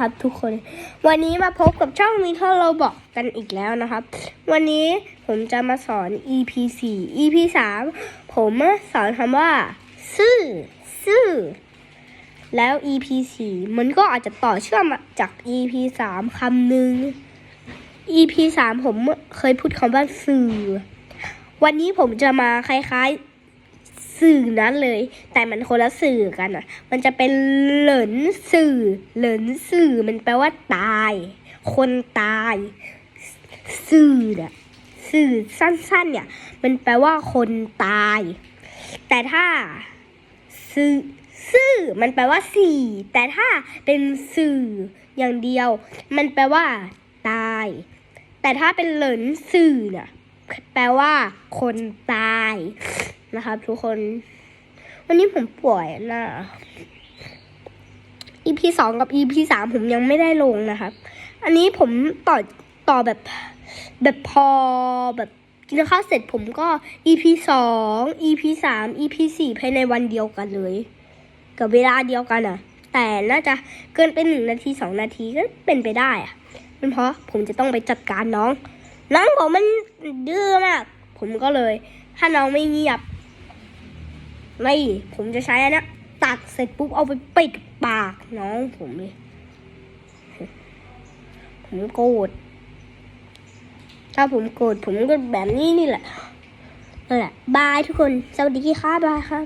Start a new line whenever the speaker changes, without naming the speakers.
ครับทุกคน วันนี้มาพบกับช่องมิเทอร์เราบอกกันอีกแล้วนะครับ วันนี้ผมจะมาสอน EP 4 EP 3 ผมสอนคำว่า ซื่อ ซื่อ แล้ว EP 4 มันก็อาจจะต่อเชื่อมมาจาก EP 3คำหนึ่ง EP 3 ผมเคยพูดคำว่า สื่อ วันนี้ผมจะมาคล้ายๆ สื่อนั้นเลย แต่มันคนละสื่อกันอะ มันจะเป็นเหลินสื่อ เหลินสื่อมันแปลว่าตาย คนตาย สื่อเนี่ยสื่อสั้นๆ เนี่ย มันแปลว่าคนตาย แต่ถ้าสื่อสื่อมันแปลว่าสี่ แต่ถ้าเป็นสื่ออย่างเดียว มันแปลว่า ตาย แต่ถ้าเป็นเหลินสื่อเนี่ยแปลว่า คนตาย นะครับ ทุกคน วันนี้ผมป่วยนะ EP สองกับ EP สามผมยังไม่ได้ลงนะครับ อันนี้ผมต่อต่อแบบแบบพอแบบกินข้าวเสร็จผมก็ EP สอง EP สาม EP สี่ภายในวันเดียวกันเลย กับเวลาเดียวกันอะแต่น่าจะเกินเป็นหนึ่งนาทีสองนาทีก็เป็นไปได้อะมันเพราะผมจะต้องไปจัดการน้อง น้องผมมันดื้อมาก ผมก็เลย ถ้าน้องไม่เงียบ ไม่ผมจะใช้อันนี้ตัดเสร็จปุ๊บเอาไปปิดปากน้องผมเลยผมโกรธถ้าผมโกรธผมก็แบบนี้นี่แหละนั่นแหละบายทุกคน สวัสดีค่ะบายครับ